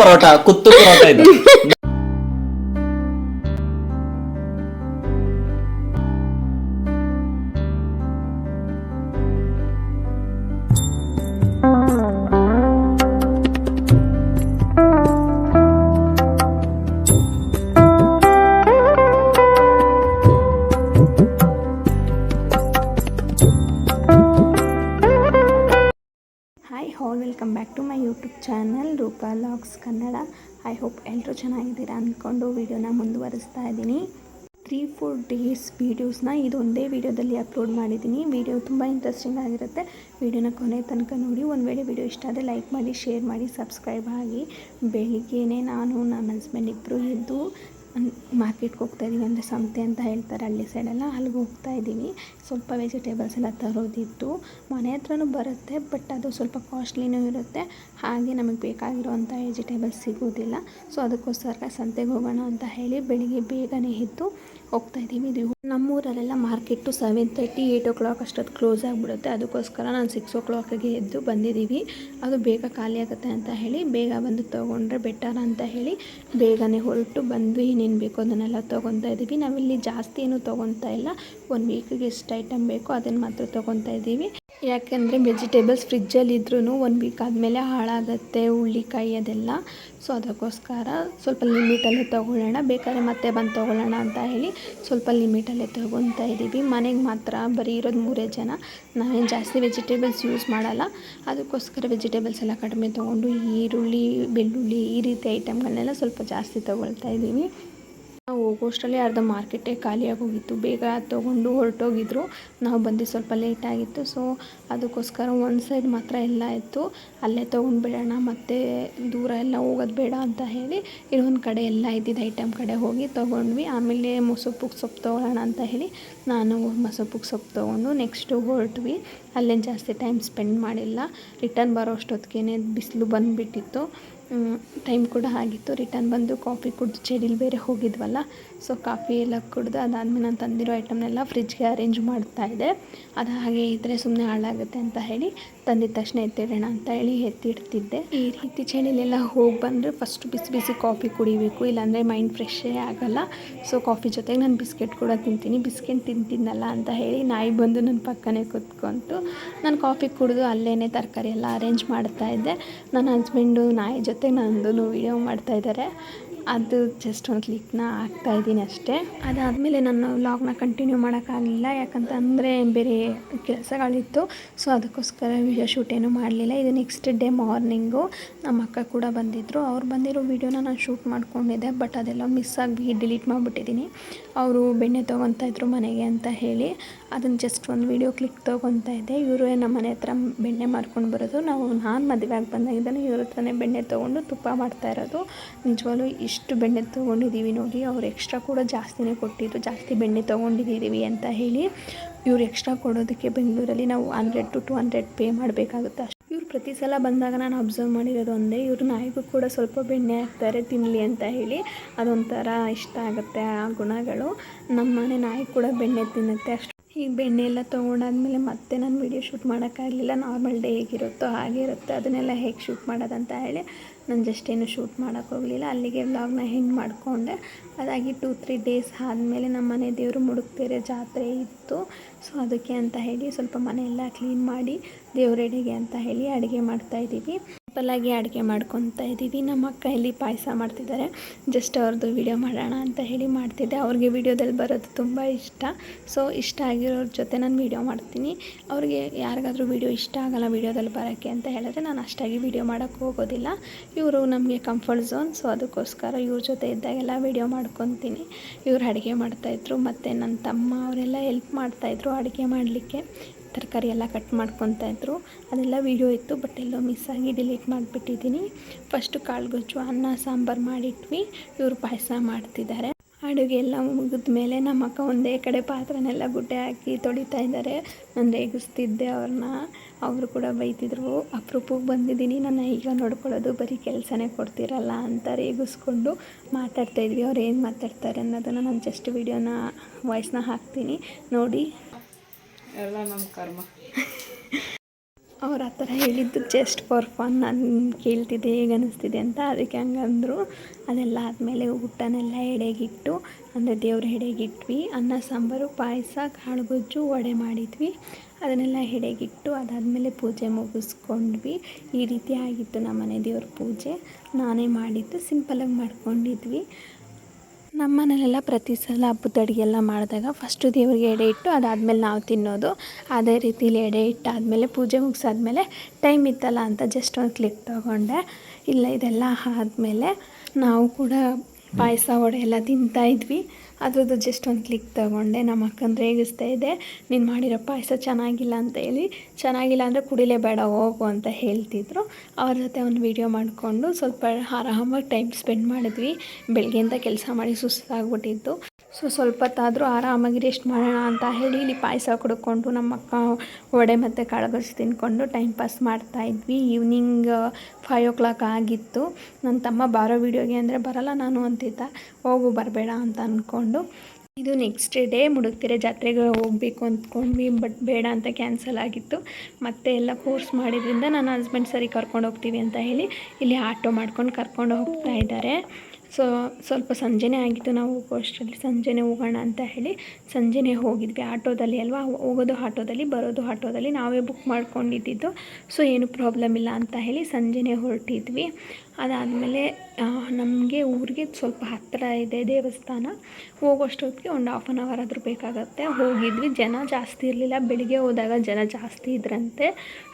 ಪರೋಟ ಕುತ್ತು ಪರೋಟ ಇದು welcome back to my YouTube channel Roopa vlogs Kannada. I hope ಎಲ್ಲರೂ ಚೆನ್ನಾಗಿದ್ದೀರಾ ಅಂದ್ಕೊಂಡು ವೀಡಿಯೋನ ಮುಂದುವರಿಸ್ತಾ ಇದ್ದೀನಿ. ತ್ರೀ ಫೋರ್ ಡೇಸ್ ವೀಡಿಯೋಸ್ನ ಇದೊಂದೇ ವೀಡಿಯೋದಲ್ಲಿ ಅಪ್ಲೋಡ್ ಮಾಡಿದ್ದೀನಿ. ವೀಡಿಯೋ ತುಂಬ ಇಂಟ್ರೆಸ್ಟಿಂಗ್ ಆಗಿರುತ್ತೆ. ವೀಡಿಯೋನ ಕೊನೆ ತನಕ ನೋಡಿ, ಒಂದು ವೇಳೆ ವೀಡಿಯೋ ಇಷ್ಟ ಆದರೆ ಲೈಕ್ ಮಾಡಿ ಶೇರ್ ಮಾಡಿ ಸಬ್ಸ್ಕ್ರೈಬ್ ಆಗಿ ಬೆಳಿಗ್ಗೆನೇ ನಾನು, ನನ್ನ ಹಸ್ಬೆಂಡ್ ಇಬ್ಬರು ಎದ್ದು ಮಾರ್ಕೆಟ್ಗೆ ಹೋಗ್ತಾ ಇದ್ದೀವಿ ಅಂದರೆ ಸಂತೆ ಅಂತ ಹೇಳ್ತಾರೆ ಹಳ್ಳಿ ಸೈಡೆಲ್ಲ ಅಲ್ಲಿಗೆ ಹೋಗ್ತಾ ಇದ್ದೀವಿ ಸ್ವಲ್ಪ ವೆಜಿಟೇಬಲ್ಸ್ ಎಲ್ಲ ತರೋದಿತ್ತು. ಮನೆ ಹತ್ರನೂ ಬರುತ್ತೆ ಬಟ್ ಅದು ಸ್ವಲ್ಪ ಕಾಸ್ಟ್ಲಿನೂ ಇರುತ್ತೆ. ಹಾಗೆ ನಮಗೆ ಬೇಕಾಗಿರುವಂಥ ವೆಜಿಟೇಬಲ್ಸ್ ಸಿಗೋದಿಲ್ಲ. ಸೊ ಅದಕ್ಕೋಸ್ಕರ ಸಂತೆಗೆ ಹೋಗೋಣ ಅಂತ ಹೇಳಿ ಬೆಳಿಗ್ಗೆ ಬೇಗನೆ ಎದ್ದು ಹೋಗ್ತಾ ಇದ್ದೀವಿ. ಇದು ನಮ್ಮೂರಲ್ಲೆಲ್ಲ market seven thirty eight o'clock ಅಷ್ಟೊತ್ತು ಕ್ಲೋಸ್ ಆಗಿಬಿಡುತ್ತೆ. ಅದಕ್ಕೋಸ್ಕರ ನಾನು ಸಿಕ್ಸ್ ಓ ಕ್ಲಾಕಿಗೆ ಎದ್ದು ಬಂದಿದ್ದೀವಿ. ಅದು ಬೇಗ ಖಾಲಿ ಆಗುತ್ತೆ ಅಂತ ಹೇಳಿ, ಬೇಗ ಬಂದು ತೊಗೊಂಡ್ರೆ ಬೆಟರ್ ಅಂತ ಹೇಳಿ ಬೇಗನೆ ಹೊರಟು ಬಂದು ಏನೇನು ಬೇಕೋ ಅದನ್ನೆಲ್ಲ ತೊಗೊತಾ ಇದ್ದೀವಿ. ನಾವಿಲ್ಲಿ ಜಾಸ್ತಿ ಏನು ತೊಗೊತಾ ಇಲ್ಲ. ಒಂದು ವೀಕಿಗೆ ಎಷ್ಟು ಐಟಮ್ ಬೇಕೋ ಅದನ್ನು ಮಾತ್ರ ತೊಗೊತಾ ಇದ್ದೀವಿ. ಯಾಕೆಂದರೆ ವೆಜಿಟೇಬಲ್ಸ್ ಫ್ರಿಜ್ಜಲ್ಲಿ ಇದ್ರೂ ಒಂದು ವೀಕ್ ಆದಮೇಲೆ ಹಾಳಾಗುತ್ತೆ ಹುಳ್ಳಿಕಾಯಿ ಅದೆಲ್ಲ. ಸೊ ಅದಕ್ಕೋಸ್ಕರ ಸ್ವಲ್ಪ ಲಿಮಿಟಲ್ಲೇ ತೊಗೊಳ್ಳೋಣ. ಬೇಕಾದ್ರೆ ಮತ್ತೆ ಬಂದು ತೊಗೊಳ್ಳೋಣ ಅಂತ ಹೇಳಿ ಸ್ವಲ್ಪ ಲಿಮಿಟಲ್ಲೇ ತೊಗೊತಾ ಇದ್ದೀವಿ. ಮನೆಗೆ ಮಾತ್ರ ಬರೀ ಇರೋದು ಮೂರೇ ಜನ. ನಾವೇನು ಜಾಸ್ತಿ ವೆಜಿಟೇಬಲ್ಸ್ ಯೂಸ್ ಮಾಡಲ್ಲ. ಅದಕ್ಕೋಸ್ಕರ ವೆಜಿಟೇಬಲ್ಸ್ ಎಲ್ಲ ಕಡಿಮೆ ತೊಗೊಂಡು, ಈರುಳ್ಳಿ, ಬೆಳ್ಳುಳ್ಳಿ ಈ ರೀತಿ ಐಟಮ್ಗಳನ್ನೆಲ್ಲ ಸ್ವಲ್ಪ ಜಾಸ್ತಿ ತೊಗೊಳ್ತಾ ಇದ್ದೀವಿ. ನಾವು ಹೋಗೋಷ್ಟರಲ್ಲಿ ಅರ್ಧ ಮಾರ್ಕೆಟೇ ಖಾಲಿಯಾಗಿ ಹೋಗಿತ್ತು ಬೇಗ ತೊಗೊಂಡು ಹೊರಟೋಗಿದ್ರು. ನಾವು ಬಂದು ಸ್ವಲ್ಪ ಲೇಟ್ ಆಗಿತ್ತು. ಸೊ, ಅದಕ್ಕೋಸ್ಕರ ಒಂದು ಸೈಡ್ ಮಾತ್ರ ಎಲ್ಲ ಇತ್ತು ಅಲ್ಲೇ ತೊಗೊಂಡು ಬಿಡೋಣ ಮತ್ತು ದೂರ ಎಲ್ಲ ಹೋಗೋದು ಬೇಡ ಅಂತ ಹೇಳಿ ಇನ್ನೊಂದು ಕಡೆ ಎಲ್ಲ ಇದ್ದಿದ್ದು ಐಟಮ್ ಕಡೆ ಹೋಗಿ ತೊಗೊಂಡ್ವಿ. ಆಮೇಲೆ ಮೊಸೊಪ್ಪಿಗೆ ಸೊಪ್ಪು ತೊಗೊಳ್ಳೋಣ ಅಂತ ಹೇಳಿ ನಾನು ಮೊಸೊಪ್ಪಿಗೆ ಸೊಪ್ಪು ತೊಗೊಂಡು ನೆಕ್ಸ್ಟು ಹೊರಟ್ವಿ. ಅಲ್ಲೇನು ಜಾಸ್ತಿ ಟೈಮ್ ಸ್ಪೆಂಡ್ ಮಾಡಿಲ್ಲ. ರಿಟರ್ನ್ ಬರೋ ಅಷ್ಟೊತ್ತಿಗೆ ಬಿಸಿಲು ಬಂದುಬಿಟ್ಟಿತ್ತು. ಟೈಮ್ ಕೂಡ ಆಗಿತ್ತು. ರಿಟರ್ನ್ ಬಂದು ಕಾಫಿ ಕುಡಿದು ಚಳಿಲಿ ಬೇರೆ ಹೋಗಿದ್ವಲ್ಲ, ಸೊ ಕಾಫಿ ಎಲ್ಲ ಕುಡಿದು ಅದಾದಮೇಲೆ ನಾನು ತಂದಿರೋ ಐಟಮ್ನೆಲ್ಲ ಫ್ರಿಜ್ಗೆ ಅರೇಂಜ್ ಮಾಡ್ತಾ ಇದ್ದೆ. ಅದು ಹಾಗೆ ಇದ್ದರೆ ಸುಮ್ಮನೆ ಹಾಳಾಗುತ್ತೆ ಅಂತ ಹೇಳಿ ತಂದಿದ ತಕ್ಷಣ ಎತ್ತಿಡೋಣ ಅಂತ ಹೇಳಿ ಎತ್ತಿಡ್ತಿದ್ದೆ. ಈ ರೀತಿ ಚಳಿಲೆಲ್ಲ ಹೋಗಿ ಬಂದರೆ ಫಸ್ಟ್ ಬಿಸಿ ಬಿಸಿ ಕಾಫಿ ಕುಡಿಬೇಕು, ಇಲ್ಲಾಂದರೆ ಮೈಂಡ್ ಫ್ರೆಶ್ಶೇ ಆಗಲ್ಲ. ಸೊ ಕಾಫಿ ಜೊತೆಗೆ ನಾನು ಬಿಸ್ಕೆಟ್ ಕೂಡ ತಿಂತೀನಿ. ಬಿಸ್ಕೆಟ್ ತಿಂತಿದ್ನಲ್ಲ ಅಂತ ಹೇಳಿ ನಾಯಿ ಬಂದು ನನ್ನ ಪಕ್ಕನೇ ಕೂತ್ಕೊಂತು. ನಾನು ಕಾಫಿ ಕುಡಿದು ಅಲ್ಲೇ ತರಕಾರಿ ಎಲ್ಲ ಅರೇಂಜ್ ಮಾಡ್ತಾ ಇದ್ದೆ. ನನ್ನ ಹಸ್ಬೆಂಡು ನಾಯಿ ಜೊತೆ ನಂದು ವೀಡಿಯೋ ಮಾಡ್ತಾ ಇದ್ದಾರೆ ಅದು ಜಸ್ಟ್ ಒಂದು ಕ್ಲಿಕ್ನ ಹಾಕ್ತಾ ಇದ್ದೀನಿ ಅಷ್ಟೇ. ಅದಾದಮೇಲೆ ನಾನು ವ್ಲಾಗ್ನ ಕಂಟಿನ್ಯೂ ಮಾಡೋಕ್ಕಾಗಲಿಲ್ಲ. ಯಾಕಂತಂದರೆ ಬೇರೆ ಕೆಲಸಗಳಿತ್ತು. ಸೊ ಅದಕ್ಕೋಸ್ಕರ ವೀಡಿಯೋ ಶೂಟ್ ಏನೂ ಮಾಡಲಿಲ್ಲ. ಇದು ನೆಕ್ಸ್ಟ್ ಡೇ ಮಾರ್ನಿಂಗು ನಮ್ಮ ಅಕ್ಕ ಕೂಡ ಬಂದಿದ್ದರು ಅವ್ರು ಬಂದಿರೋ ವೀಡಿಯೋನ ನಾನು ಶೂಟ್ ಮಾಡ್ಕೊಂಡಿದ್ದೆ ಬಟ್ ಅದೆಲ್ಲ ಮಿಸ್ ಆಗಿ ಡಿಲೀಟ್ ಮಾಡಿಬಿಟ್ಟಿದ್ದೀನಿ. ಅವರು ಬೆಣ್ಣೆ ಇದ್ರು ಮನೆಗೆ ಅಂತ ಹೇಳಿ. ಅದನ್ನು ಜಸ್ಟ್ ಒಂದು ವೀಡಿಯೋ ಕ್ಲಿಕ್ ತೊಗೊತಾ ಇದ್ದೆ. ಇವರು ನಮ್ಮ ಮನೆ ಹತ್ರ ಬೆಣ್ಣೆ ಮಾಡ್ಕೊಂಡು ಬರೋದು. ನಾವು ನಾನು ಮದುವೆ ಆಗಿ ಬಂದಾಗಿದ್ದಾನೆ ಇವ್ರ ಹತ್ರನೇ ಬೆಣ್ಣೆ ತೊಗೊಂಡು ತುಪ್ಪ ಮಾಡ್ತಾ ಇರೋದು. ನಿಜವಾಗ್ಲೂ ಇಷ್ಟು ಬೆಣ್ಣೆ ತೊಗೊಂಡಿದ್ದೀವಿ ನೋಡಿ, ಅವ್ರು ಎಕ್ಸ್ಟ್ರಾ ಕೂಡ ಜಾಸ್ತಿನೇ ಕೊಟ್ಟಿದ್ದು, ಜಾಸ್ತಿ ಬೆಣ್ಣೆ ತೊಗೊಂಡಿದ್ದೀವಿ ಅಂತ ಹೇಳಿ ಇವ್ರು ಎಕ್ಸ್ಟ್ರಾ ಕೊಡೋದಕ್ಕೆ ಬೆಂಗಳೂರಲ್ಲಿ ನಾವು hundred to two hundred pay ಮಾಡಬೇಕಾಗುತ್ತೆ ಅಷ್ಟು. ಇವ್ರು ಪ್ರತಿ ಸಲ ಬಂದಾಗ ನಾನು ಅಬ್ಸರ್ವ್ ಮಾಡಿರೋದು ಒಂದೇ, ಇವ್ರು ನಾಯಿಗೂ ಕೂಡ ಸ್ವಲ್ಪ ಬೆಣ್ಣೆ ಹಾಕ್ತಾರೆ ತಿನ್ನಲಿ ಅಂತ ಹೇಳಿ. ಅದೊಂಥರ ಇಷ್ಟ ಆಗುತ್ತೆ ಆ ಗುಣಗಳು. ನಮ್ಮ ಮನೆ ನಾಯಿ ಕೂಡ ಬೆಣ್ಣೆ ತಿನ್ನುತ್ತೆ ಅಷ್ಟು. ಈಗ ಬೆಣ್ಣೆ ಎಲ್ಲ ತೊಗೊಂಡಾದ್ಮೇಲೆ ಮತ್ತೆ ನಾನು ವೀಡಿಯೋ ಶೂಟ್ ಮಾಡೋಕ್ಕಾಗಲಿಲ್ಲ ನಾರ್ಮಲ್ ಡೇ ಹೇಗಿರುತ್ತೋ ಹಾಗೆ ಇರುತ್ತೆ, ಅದನ್ನೆಲ್ಲ ಹೇಗೆ ಶೂಟ್ ಮಾಡೋದಂತ ಹೇಳಿ. ನಾನು ಜಸ್ಟ್ ಏನು ಶೂಟ್ ಮಾಡೋಕ್ಕೆ ಹೋಗಲಿಲ್ಲ. ಅಲ್ಲಿಗೆ ವ್ಲಾಗ್ನ ಹೆಂಗೆ ಮಾಡಿಕೊಂಡೆ. ಅದಾಗಿ ಟೂ ತ್ರೀ ಡೇಸ್ ಆದಮೇಲೆ ನಮ್ಮ ಮನೆ ದೇವರು ಮುಡುಕ್ತೇರೆ ಜಾತ್ರೆ ಇತ್ತು. ಸೊ ಅದಕ್ಕೆ ಅಂತ ಹೇಳಿ ಸ್ವಲ್ಪ ಮನೆಯೆಲ್ಲ ಕ್ಲೀನ್ ಮಾಡಿ ದೇವರೆಡೆಗೆ ಅಂತ ಹೇಳಿ ಅಡುಗೆ ಮಾಡ್ತಾಯಿದ್ದೀವಿ ಸಿಂಪಲ್ಲಾಗಿ ಅಡುಗೆ ಮಾಡ್ಕೊತಾ ಇದ್ದೀವಿ. ನಮ್ಮ ಅಕ್ಕ ಇಲ್ಲಿ ಪಾಯಸ ಮಾಡ್ತಿದ್ದಾರೆ. ಜಸ್ಟ್ ಅವ್ರದ್ದು ವಿಡಿಯೋ ಮಾಡೋಣ ಅಂತ ಹೇಳಿ ಮಾಡ್ತಿದ್ದೆ. ಅವ್ರಿಗೆ ವಿಡಿಯೋದಲ್ಲಿ ಬರೋದು ತುಂಬ ಇಷ್ಟ. ಸೊ ಇಷ್ಟ ಆಗಿರೋರ ಜೊತೆ ನಾನು ವೀಡಿಯೋ ಮಾಡ್ತೀನಿ. ಅವ್ರಿಗೆ ಯಾರಿಗಾದರೂ ವಿಡಿಯೋ ಇಷ್ಟ ಆಗಲ್ಲ ವೀಡಿಯೋದಲ್ಲಿ ಬರೋಕ್ಕೆ ಅಂತ ಹೇಳಿದ್ರೆ ನಾನು ಅಷ್ಟಾಗಿ ವಿಡಿಯೋ ಮಾಡೋಕ್ಕೆ ಹೋಗೋದಿಲ್ಲ. ಇವರು ನಮಗೆ ಕಂಫರ್ಟ್ ಝೋನ್ ಸೊ ಅದಕ್ಕೋಸ್ಕರ ಇವ್ರ ಜೊತೆ ಇದ್ದಾಗೆಲ್ಲ ವೀಡಿಯೋ ಮಾಡ್ಕೊತೀನಿ. ಇವ್ರು ಅಡುಗೆ ಮಾಡ್ತಾಯಿದ್ರು ಮತ್ತು ನನ್ನ ತಮ್ಮ ಅವರೆಲ್ಲ ಹೆಲ್ಪ್ ಮಾಡ್ತಾಯಿದ್ರು ಅಡುಗೆ ಮಾಡಲಿಕ್ಕೆ. ತರಕಾರಿ ಎಲ್ಲ ಕಟ್ ಮಾಡ್ಕೊತಾ ಇದ್ರು. ಅದೆಲ್ಲ ವೀಡಿಯೋ ಇತ್ತು ಬಟ್ ಎಲ್ಲೋ ಮಿಸ್ ಆಗಿ ಡಿಲೀಟ್ ಮಾಡಿಬಿಟ್ಟಿದ್ದೀನಿ. ಫಸ್ಟು ಕಾಳುಗೊಜ್ಜು, ಅನ್ನ, ಸಾಂಬಾರು ಮಾಡಿಟ್ವಿ. ಇವರು ಪಾಯಸ ಮಾಡ್ತಿದ್ದಾರೆ. ಅಡುಗೆ ಎಲ್ಲ ಮುಗಿದ ಮೇಲೆ ನಮ್ಮ ಅಕ್ಕ ಒಂದೇ ಕಡೆ ಪಾತ್ರನೆಲ್ಲ ಗುಡ್ಡೆ ಹಾಕಿ ತೊಳಿತಾ ಇದ್ದಾರೆ. ನಾನು ರೇಗಿಸ್ತಿದ್ದೆ ಅವ್ರನ್ನ. ಅವರು ಕೂಡ ಬೈತಿದ್ರು. ಅಪ್ರೂಪಕ್ಕೆ ಬಂದಿದ್ದೀನಿ. ನಾನು ಈಗ ನೋಡ್ಕೊಳ್ಳೋದು ಬರೀ ಕೆಲಸನೇ ಕೊಡ್ತಿರಲ್ಲ ಅಂತ ರೇಗಿಸ್ಕೊಂಡು ಮಾತಾಡ್ತಾಯಿದ್ವಿ ಅವ್ರು ಏನು ಮಾತಾಡ್ತಾರೆ ಅನ್ನೋದನ್ನು ನಾನು ಜಸ್ಟ್ ವೀಡಿಯೋನ ವಾಯ್ಸ್ನ ಹಾಕ್ತೀನಿ. ನೋಡಿ. ಎಲ್ಲ ನಮ್ಮ ಕರ್ಮ. ಅವ್ರು ಆ ಥರ ಹೇಳಿದ್ದು ಜಸ್ಟ್ ಫಾರ್ ಫನ್ ನಾನು ಕೇಳ್ತಿದ್ದೆ, ಹೇಗೆ ಅನ್ನಿಸ್ತಿದೆ ಅಂತ. ಅದಕ್ಕೆ ಹಂಗಂದ್ರು, ಅದೆಲ್ಲ ಆದಮೇಲೆ ಊಟನೆಲ್ಲ ಎಡೆಗಿಟ್ಟು, ಅಂದರೆ ದೇವ್ರ ಎಡೆಗಿಟ್ವಿ. ಅನ್ನ, ಸಾಂಬಾರು, ಪಾಯಸ, ಕಾಳುಗೊಜ್ಜು, ವಡೆ ಮಾಡಿದ್ವಿ. ಅದನ್ನೆಲ್ಲ ಎಡೆಗಿಟ್ಟು, ಅದಾದಮೇಲೆ ಪೂಜೆ ಮುಗಿಸ್ಕೊಂಡ್ವಿ. ಈ ರೀತಿ ಆಗಿತ್ತು ನಮ್ಮ ಮನೆ ದೇವ್ರ ಪೂಜೆ. ನಾನೇ ಮಾಡಿದ್ದು ಸಿಂಪಲಾಗಿ ಮಾಡ್ಕೊಂಡಿದ್ವಿ. ನಮ್ಮ ಮನೇಲೆಲ್ಲ ಪ್ರತಿ ಸಲ ಹಬ್ಬದ ಅಡುಗೆ ಎಲ್ಲ ಮಾಡಿದಾಗ ಫಸ್ಟು ದೇವರಿಗೆ ಎಡೆ ಇಟ್ಟು ಅದಾದಮೇಲೆ ನಾವು ತಿನ್ನೋದು. ಅದೇ ರೀತಿಲಿ ಎಡೆ ಇಟ್ಟಾದಮೇಲೆ ಪೂಜೆ ಮುಗಿಸಾದ್ಮೇಲೆ ಟೈಮ್ ಇತ್ತಲ್ಲ ಅಂತ ಜಸ್ಟ್ ಒಂದು ಕ್ಲಿಕ್ ತೊಗೊಂಡೆ. ಇಲ್ಲ, ಇದೆಲ್ಲ ಆದಮೇಲೆ ನಾವು ಕೂಡ ಪಾಯಸ ವಡೆ ಎಲ್ಲ ತಿಂತಾಯಿದ್ವಿ ಅದ್ರದ್ದು ಜಸ್ಟ್ ಒಂದು ಕ್ಲಿಕ್ ತಗೊಂಡೆ. ನಮ್ಮ ಅಕ್ಕನ ರೇಗಿಸ್ತಾ ಇದೆ, ನೀನು ಮಾಡಿರೋ ಪಾಯಸ ಚೆನ್ನಾಗಿಲ್ಲ ಅಂತ ಹೇಳಿ. ಚೆನ್ನಾಗಿಲ್ಲ ಅಂದರೆ ಕುಡಿಲೇಬೇಡ ಹೋಗು ಅಂತ ಹೇಳ್ತಿದ್ರು. ಅವ್ರ ಜೊತೆ ಒಂದು ವೀಡಿಯೋ ಮಾಡಿಕೊಂಡು ಸ್ವಲ್ಪ ಆರಾಮಾಗಿ ಟೈಮ್ ಸ್ಪೆಂಡ್ ಮಾಡಿದ್ವಿ. ಬೆಳಗ್ಗೆಯಿಂದ ಕೆಲಸ ಮಾಡಿ ಸುಸ್ತಾಗ್ಬಿಟ್ಟಿತ್ತು. ಸೊ ಸ್ವಲ್ಪ ಹೊತ್ತಾದರೂ ಆರಾಮಾಗಿ ರೆಸ್ಟ್ ಮಾಡೋಣ ಅಂತ ಹೇಳಿ ಇಲ್ಲಿ ಪಾಯಸ ಕುಡ್ಕೊಂಡು ನಮ್ಮ ಅಕ್ಕ ವಡೆ ಮತ್ತು ಕಾಳುಗೊಜ್ಜು ತಿನ್ಕೊಂಡು ಟೈಮ್ ಪಾಸ್ ಮಾಡ್ತಾ ಇದ್ವಿ. ಈವ್ನಿಂಗ್ ಫೈವ್ ಓ ಕ್ಲಾಕ್ ಆಗಿತ್ತು. ನನ್ನ ತಮ್ಮ ಬಾರೋ ವೀಡಿಯೋಗೆ ಅಂದರೆ ಬರಲ್ಲ ನಾನು ಅಂತಿದ್ದ. ಹೋಗು, ಬರಬೇಡ ಅಂತ ಅಂದ್ಕೊಂಡು ಇದು ನೆಕ್ಸ್ಟ್ ಡೇ ಮುಡುಕ್ತಿರೆ ಜಾತ್ರೆಗೆ ಹೋಗಬೇಕು ಅಂದ್ಕೊಂಡ್ವಿ ಬಟ್ ಬೇಡ ಅಂತ ಕ್ಯಾನ್ಸಲ್ ಆಗಿತ್ತು. ಮತ್ತೆ ಎಲ್ಲ ಫೋರ್ಸ್ ಮಾಡಿದ್ರಿಂದ ನನ್ನ ಹಸ್ಬೆಂಡ್ ಸರಿ ಕರ್ಕೊಂಡು ಹೋಗ್ತೀವಿ ಅಂತ ಹೇಳಿ ಇಲ್ಲಿ ಆಟೋ ಮಾಡ್ಕೊಂಡು ಕರ್ಕೊಂಡು ಹೋಗ್ತಾ ಇದ್ದಾರೆ. ಸೊ, ಸ್ವಲ್ಪ ಸಂಜೆನೇ ಆಗಿತ್ತು ನಾವು ಹೋಗೋ ಅಷ್ಟರಲ್ಲಿ ಸಂಜೆನೇ ಹೋಗೋಣ ಅಂತ ಹೇಳಿ ಸಂಜೆನೇ ಹೋಗಿದ್ವಿ. ಆಟೋದಲ್ಲಿ ಅಲ್ವಾ? ಹೋಗೋದು ಆಟೋದಲ್ಲಿ, ಬರೋದು ಆಟೋದಲ್ಲಿ ನಾವೇ ಬುಕ್ ಮಾಡ್ಕೊಂಡಿದ್ದಿದ್ದು. ಸೊ, ಏನು ಪ್ರಾಬ್ಲಮ್ ಇಲ್ಲ ಅಂತ ಹೇಳಿ ಸಂಜೆನೇ ಹೊರಟಿದ್ವಿ. ಅದಾದಮೇಲೆ ನಮಗೆ ಊರಿಗೆ ಸ್ವಲ್ಪ ಹತ್ತಿರ ಇದೆ ದೇವಸ್ಥಾನ. ಹೋಗೋಷ್ಟೊತ್ತಿಗೆ ಒಂದು ಹಾಫ್ ಆನ್ ಅವರ್ ಆದರೂ ಬೇಕಾಗುತ್ತೆ. ಹೋಗಿದ್ವಿ. ಜನ ಜಾಸ್ತಿ ಇರಲಿಲ್ಲ. ಬೆಳಿಗ್ಗೆ ಹೋದಾಗ ಜನ ಜಾಸ್ತಿ ಇದ್ರಂತೆ.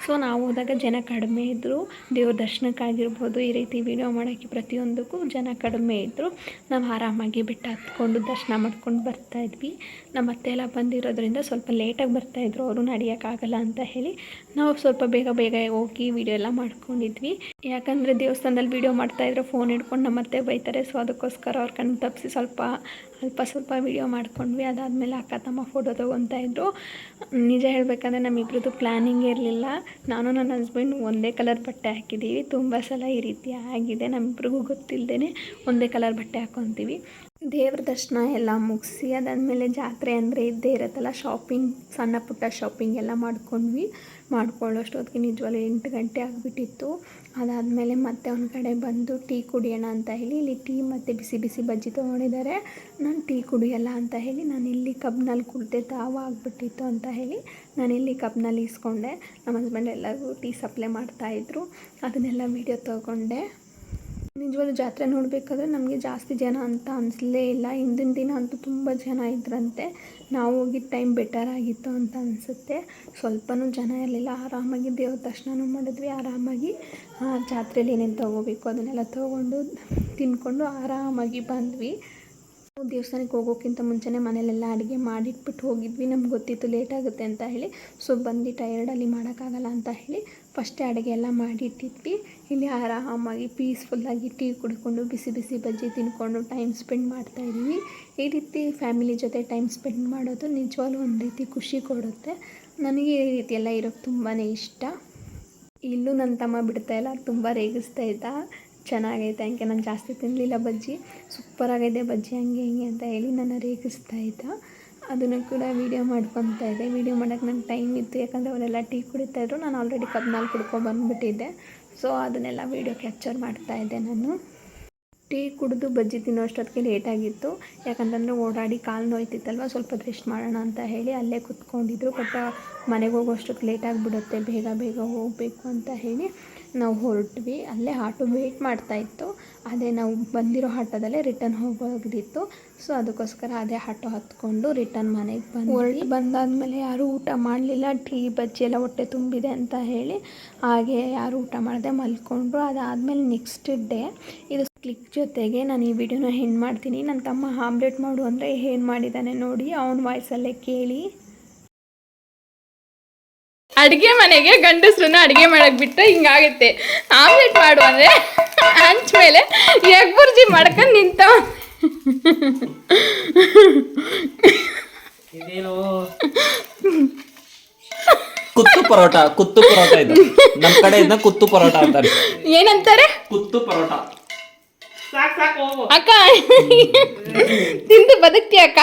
ಸೊ, ನಾವು ಹೋದಾಗ ಜನ ಕಡಿಮೆ ಇದ್ದರು ದೇವ್ರ ದರ್ಶನಕ್ಕಾಗಿರ್ಬೋದು ಈ ರೀತಿ ವೀಡಿಯೋ ಮಾಡೋಕ್ಕೆ ಪ್ರತಿಯೊಂದಕ್ಕೂ ಜನ ಕಡಿಮೆ ಇದ್ದರು ನಾವು ಆರಾಮಾಗಿ ಬೆಟ್ಟ ಹತ್ಕೊಂಡು ದರ್ಶನ ಮಾಡ್ಕೊಂಡು ಬರ್ತಾಯಿದ್ವಿ ನಮ್ಮ ಅತ್ತೆ ಎಲ್ಲ ಬಂದಿರೋದ್ರಿಂದ ಸ್ವಲ್ಪ ಲೇಟಾಗಿ ಬರ್ತಾಯಿದ್ರು ಅವರು ನಡೆಯೋಕ್ಕಾಗಲ್ಲ ಅಂತ ಹೇಳಿ ನಾವು ಸ್ವಲ್ಪ ಬೇಗ ಬೇಗ ಹೋಗಿ ವೀಡಿಯೋ ಎಲ್ಲ ಮಾಡ್ಕೊಂಡಿದ್ವಿ. ಯಾಕಂದರೆ ದೇವಸ್ಥಾನದಲ್ಲಿ ವೀಡಿಯೋ ಮಾಡ್ತಾಯಿದ್ರೆ ಫೋನ್ ಹಿಡ್ಕೊಂಡು ನಮ್ಮ ಅತ್ತೆ ಬೈತಾರೆ. ಸೊ ಅದಕ್ಕೋಸ್ಕರ ಅವ್ರ ಕಣ್ಣು ತಪ್ಪಿಸಿ ಸ್ವಲ್ಪ ಅಲ್ಪ ಸ್ವಲ್ಪ ವೀಡಿಯೋ ಮಾಡ್ಕೊಂಡ್ವಿ. ಅದಾದಮೇಲೆ ಅಕ್ಕ ತಮ್ಮ ಫೋಟೋ ತೊಗೊತಾ ಇದ್ರು. ನಿಜ ಹೇಳಬೇಕಂದ್ರೆ ನಮ್ಮಿಬ್ರದ್ದು ಪ್ಲ್ಯಾನಿಂಗ್ ಇರಲಿಲ್ಲ. ನಾನು ನನ್ನ ಹಸ್ಬೆಂಡ್ ಒಂದೇ ಕಲರ್ ಬಟ್ಟೆ ಹಾಕಿದ್ದೀವಿ ತುಂಬ ಸಲ ಈ ರೀತಿ ಆಗಿದೆ. ನಮ್ಮಿಬ್ರಿಗೂ ಗೊತ್ತಿಲ್ಲದೇ ಒಂದೇ ಕಲರ್ ಬಟ್ಟೆ ಹಾಕ್ಕೊತೀವಿ ದೇವ್ರ ದರ್ಶನ ಎಲ್ಲ ಮುಗಿಸಿ ಅದಾದಮೇಲೆ ಜಾತ್ರೆ ಅಂದರೆ ಇದ್ದೇ ಇರುತ್ತಲ್ಲ ಶಾಪಿಂಗ್ ಸಣ್ಣ ಪುಟ್ಟ ಶಾಪಿಂಗ್ ಎಲ್ಲ ಮಾಡ್ಕೊಂಡ್ವಿ. ಮಾಡ್ಕೊಳ್ಳೋಷ್ಟೊತ್ತಿಗೆ ನಿಜವಾಗ್ಲೂ ಎಂಟು ಗಂಟೆ ಆಗಿಬಿಟ್ಟಿತ್ತು. ಅದಾದಮೇಲೆ ಮತ್ತೆ ಒಂದು ಕಡೆ ಬಂದು ಟೀ ಕುಡಿಯೋಣ ಅಂತ ಹೇಳಿ ಇಲ್ಲಿ ಟೀ ಮತ್ತು ಬಿಸಿ ಬಿಸಿ ಬಜ್ಜಿ ತೊಗೊಂಡಿದ್ದಾರೆ. ನಾನು ಟೀ ಕುಡಿಯಲ್ಲ ಅಂತ ಹೇಳಿ ನಾನು ಇಲ್ಲಿ ಕಬ್ನಲ್ಲಿ ಕುಡಿದೆ ತಾವ ಆಗಿಬಿಟ್ಟಿತ್ತು ಅಂತ ಹೇಳಿ ನಾನು ಇಲ್ಲಿ ಕಬ್ನಲ್ಲಿ ಇಸ್ಕೊಂಡೆ. ನಮ್ಮ ಹಸ್ಬೆಂಡ್ ಎಲ್ಲರಿಗೂ ಟೀ ಸಪ್ಲೈ ಮಾಡ್ತಾಯಿದ್ರು ಅದನ್ನೆಲ್ಲ ವೀಡಿಯೋ ತೊಗೊಂಡೆ. ನಿಜವಾದ ಜಾತ್ರೆ ನೋಡಬೇಕಾದ್ರೆ ನಮಗೆ ಜಾಸ್ತಿ ಜನ ಅಂತ ಅನಿಸ್ಲೇ ಇಲ್ಲ. ಹಿಂದಿನ ದಿನ ಅಂತೂ ತುಂಬ ಜನ ಇದ್ರಂತೆ. ನಾವು ಹೋಗಿದ್ದ ಟೈಮ್ ಬೆಟರ್ ಆಗಿತ್ತು ಅಂತ ಅನಿಸುತ್ತೆ. ಸ್ವಲ್ಪನೂ ಜನ ಇರಲಿಲ್ಲ. ಆರಾಮಾಗಿ ದೇವ್ರ ದರ್ಶನನೂ ಮಾಡಿದ್ವಿ. ಆರಾಮಾಗಿ ಜಾತ್ರೆಯಲ್ಲಿ ಏನೇನು ತೊಗೋಬೇಕು ಅದನ್ನೆಲ್ಲ ತೊಗೊಂಡು ತಿನ್ಕೊಂಡು ಆರಾಮಾಗಿ ಬಂದ್ವಿ. ದೇವಸ್ಥಾನಕ್ಕೆ ಹೋಗೋಕ್ಕಿಂತ ಮುಂಚೆನೇ ಮನೇಲೆಲ್ಲ ಅಡುಗೆ ಮಾಡಿಟ್ಬಿಟ್ಟು ಹೋಗಿದ್ವಿ. ನಮ್ಗೆ ಗೊತ್ತಿತ್ತು ಲೇಟ್ ಆಗುತ್ತೆ ಅಂತ ಹೇಳಿ. ಸೊ ಬಂದು ಟಯರ್ಡಲ್ಲಿ ಮಾಡೋಕ್ಕಾಗಲ್ಲ ಅಂತ ಹೇಳಿ ಫಸ್ಟೇ ಅಡುಗೆ ಎಲ್ಲ ಮಾಡಿಟ್ಟಿದ್ವಿ. ಇಲ್ಲಿ ಆರಾಮಾಗಿ ಪೀಸ್ಫುಲ್ಲಾಗಿ ಟೀ ಕುಡ್ಕೊಂಡು, ಬಿಸಿ ಬಿಸಿ ಬಜ್ಜಿ ತಿನ್ಕೊಂಡು ಟೈಮ್ ಸ್ಪೆಂಡ್ ಮಾಡ್ತಾಯಿದ್ವಿ ಈ ರೀತಿ ಫ್ಯಾಮಿಲಿ ಜೊತೆ ಟೈಮ್ ಸ್ಪೆಂಡ್ ಮಾಡೋದು ನಿಜವಾಗ್ಲೂ ಒಂದು ರೀತಿ ಖುಷಿ ಕೊಡುತ್ತೆ. ನನಗೆ ಈ ರೀತಿ ಎಲ್ಲ ಇರೋಕ್ಕೆ ತುಂಬಾ ಇಷ್ಟ. ಇಲ್ಲೂ ನನ್ನ ತಮ್ಮ ಬಿಡ್ತಾ ಇಲ್ಲ, ತುಂಬ ರೇಗಿಸ್ತಾ ಇದ್ದ. ಚೆನ್ನಾಗೈತೆ, ಹಂಗೆ ನಾನು ಜಾಸ್ತಿ ತಿನ್ನಲಿಲ್ಲ ಬಜ್ಜಿ. ಸೂಪರಾಗೈತೆ ಬಜ್ಜಿ, ಹಂಗೆ ಹಿಂಗೆ ಅಂತ ಹೇಳಿ ನನ್ನ ರೇಗಿಸ್ತಾ ಇದ್ದ. ಅದನ್ನು ಕೂಡ ವೀಡಿಯೋ ಮಾಡ್ಕೊತಾ ಇದ್ದೆ. ವೀಡಿಯೋ ಮಾಡೋಕ್ಕೆ ನಂಗೆ ಟೈಮ್ ಇತ್ತು, ಯಾಕಂದರೆ ಅವರೆಲ್ಲ ಟೀ ಕುಡಿತಾಯಿದ್ರು ನಾನು ಆಲ್ರೆಡಿ ಕಬ್ನಲ್ಲಿ ಕುಡ್ಕೊಂಡು ಬಂದುಬಿಟ್ಟಿದ್ದೆ. ಸೊ ಅದನ್ನೆಲ್ಲ ವೀಡಿಯೋ ಕ್ಯಾಪ್ಚರ್ ಮಾಡ್ತಾ ಇದ್ದೆ ನಾನು. ಟೀ ಕುಡಿದು ಬಜ್ಜಿ ತಿನ್ನೋ ಅಷ್ಟೊತ್ತಿಗೆ ಲೇಟಾಗಿತ್ತು ಯಾಕಂತಂದರೆ ಓಡಾಡಿ ಕಾಲು ನೋಯ್ತಿತ್ತಲ್ವ, ಸ್ವಲ್ಪ ರೆಸ್ಟ್ ಮಾಡೋಣ ಅಂತ ಹೇಳಿ ಅಲ್ಲೇ ಕುತ್ಕೊಂಡಿದ್ರು ಬಟ್ ಮನೆಗೆ ಹೋಗೋ ಅಷ್ಟೊತ್ತಿಗೆ ಲೇಟ್ ಆಗಿಬಿಡುತ್ತೆ, ಬೇಗ ಬೇಗ ಹೋಗಬೇಕು ಅಂತ ಹೇಳಿ. ನಾವು ಹೊರಟ್ವಿ. ಅಲ್ಲೇ ಆಟೋ ವೇಟ್ ಮಾಡ್ತಾ ಇತ್ತು. ಅದೇ ನಾವು ಬಂದಿರೋ ಆಟೋದಲ್ಲೇ ರಿಟರ್ನ್ ಹೋಗೋದಿತ್ತು ಸೊ ಅದಕ್ಕೋಸ್ಕರ ಅದೇ ಆಟೋ ಹತ್ಕೊಂಡು ರಿಟರ್ನ್ ಮನೆಗೆ ಬಂದು ಹೊರಟು ಬಂದಾದಮೇಲೆ ಯಾರೂ ಊಟ ಮಾಡಲಿಲ್ಲ. ಟೀ, ಬಜ್ಜಿ ಎಲ್ಲ ಹೊಟ್ಟೆ ತುಂಬಿದೆ ಅಂತ ಹೇಳಿ. ಹಾಗೆ ಯಾರು ಊಟ ಮಾಡದೆ ಮಲ್ಕೊಂಡ್ರು. ಅದಾದಮೇಲೆ ನೆಕ್ಸ್ಟ್ ಡೇ ಇದು ಕ್ಲಿಕ್ ಜೊತೆಗೆ ನಾನು ಈ ವಿಡಿಯೋನ ಹೆಣ್ಣು ಮಾಡ್ತೀನಿ. ನನ್ನ ತಮ್ಮ ಆಮ್ಲೆಟ್ ಮಾಡು ಅಂದರೆ ಏನು ಮಾಡಿದ್ದಾನೆ ನೋಡಿ, ಅವನ ವಾಯ್ಸಲ್ಲೇ ಕೇಳಿ. ಅಡುಗೆ ಮನೆಗೆ ಗಂಡಸ್ರನ್ನ ಅಡುಗೆ ಮಾಡಕ್ ಬಿಟ್ಟರೆ ಹಿಂಗಾಗುತ್ತೆ ಆಮ್ಲೆಟ್ ಮಾಡು ಅಂದ್ರೆ ಹಂಚ್ ಮೇಲೆ ಎಗ್ ಬುರ್ಜಿ ಮಾಡ್ಕೊಂಡು ನಿಂತ. ಕುತ್ತು ಪರೋಟ ಕುತ್ತು ಪರೋಟ ಇದು. ನಮ್ಮ ಕಡೆ ಇದನ್ನ ಕುತ್ತು ಪರೋಟ ಅಂತಾರೆ. ಏನಂತಾರೆ? ಕುತ್ತು ಪರೋಟ. ಅಕ್ಕ ತಿಂದು ಬದುಕ್ತಿ ಅಕ್ಕ.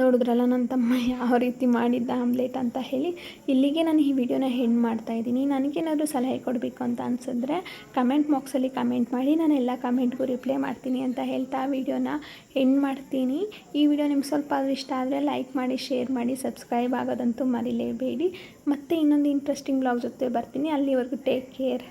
ನೋಡಿದ್ರಲ್ಲ ನನ್ನ ತಮ್ಮ ಯಾವ ರೀತಿ ಮಾಡಿದ್ದ ಆಮ್ಲೆಟ್ ಅಂತ ಹೇಳಿ, ಇಲ್ಲಿಗೆ ನಾನು ಈ ವಿಡಿಯೋನ ಹೆಣ್ಣು ಮಾಡ್ತಾ ಇದ್ದೀನಿ. ನನಗೇನಾದರೂ ಸಲಹೆ ಕೊಡಬೇಕು ಅಂತ ಅನಿಸಿದ್ರೆ ಕಮೆಂಟ್ ಬಾಕ್ಸಲ್ಲಿ ಕಮೆಂಟ್ ಮಾಡಿ, ನಾನು ಎಲ್ಲ ಕಮೆಂಟ್ಗೂ ರಿಪ್ಲೈ ಮಾಡ್ತೀನಿ ಅಂತ ಹೇಳ್ತಾ ವಿಡಿಯೋನ ಹೆಣ್ಣು ಮಾಡ್ತೀನಿ. ಈ ವಿಡಿಯೋ ನಿಮ್ಗೆ ಸ್ವಲ್ಪ ಆದರೂ ಇಷ್ಟ ಆದರೆ ಲೈಕ್ ಮಾಡಿ, ಶೇರ್ ಮಾಡಿ, ಸಬ್ಸ್ಕ್ರೈಬ್ ಆಗೋದಂತೂ ಮರಿಲೇಬೇಡಿ. ಮತ್ತು ಇನ್ನೊಂದು ಇಂಟ್ರೆಸ್ಟಿಂಗ್ ಬ್ಲಾಗ್ ಜೊತೆ ಬರ್ತೀನಿ. ಅಲ್ಲಿವರೆಗೂ ಟೇಕ್ ಕೇರ್